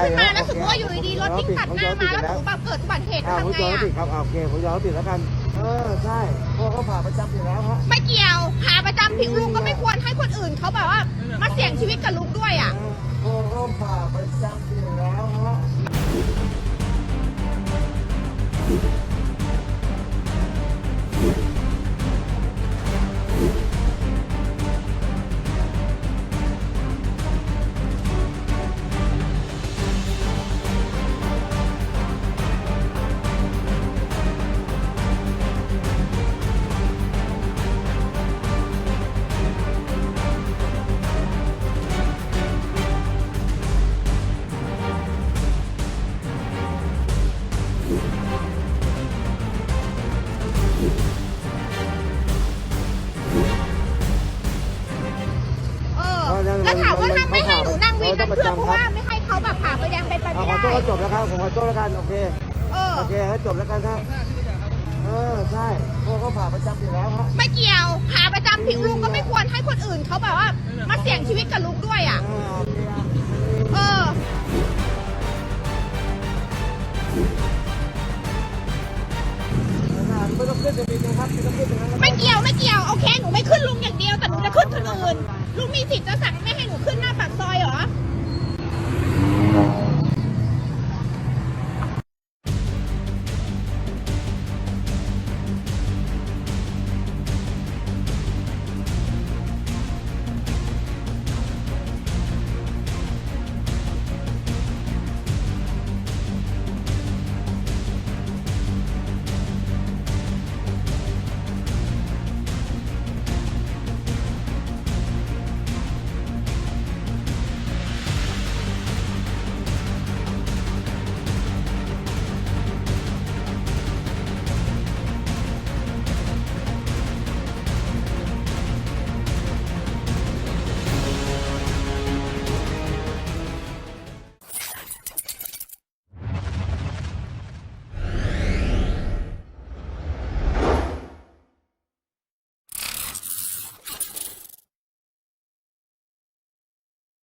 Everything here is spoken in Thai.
ขึ้นมาใจแล้วสมมติว่าอยู่ดีๆรถวิ่งตัดหน้ามาแล้วสมมติแบบเกิดอุบัติเหตุอ่าผมทำไงยอมอะติดครับอ่าโอเคผมยอมติดแล้วกัน เออใช่เพราะเขาผ่าประจำอยู่แล้วฮะไม่เกี่ยวขาประจำผิดลุงก็ไม่ควรให้คนอื่นเขาแบบว่ามาเสี่ยงชีวิตกับลุงด้วยอะเพราะเขาผ่าประจำอยู่แล้วฮะ นนั้นเพื่อผู้ว่าไม่ให้เขาแบบผ่าไฟแดงเป็นไปไม่ขอโทษจบแล้วครับขอโทษแล้วกันโอเคโอเคให้จบแล้วกันครับ เออใช่พวกเขาผ่าประจำอยู่แล้วฮะไม่เกี่ยวผ่าประจำผิดลุงก็ไม่ควรให้คนอื่นเขาแบบว่า มาเสี่ยงชีวิตกับลุงด้วยอะ เออไม่เกี่ยว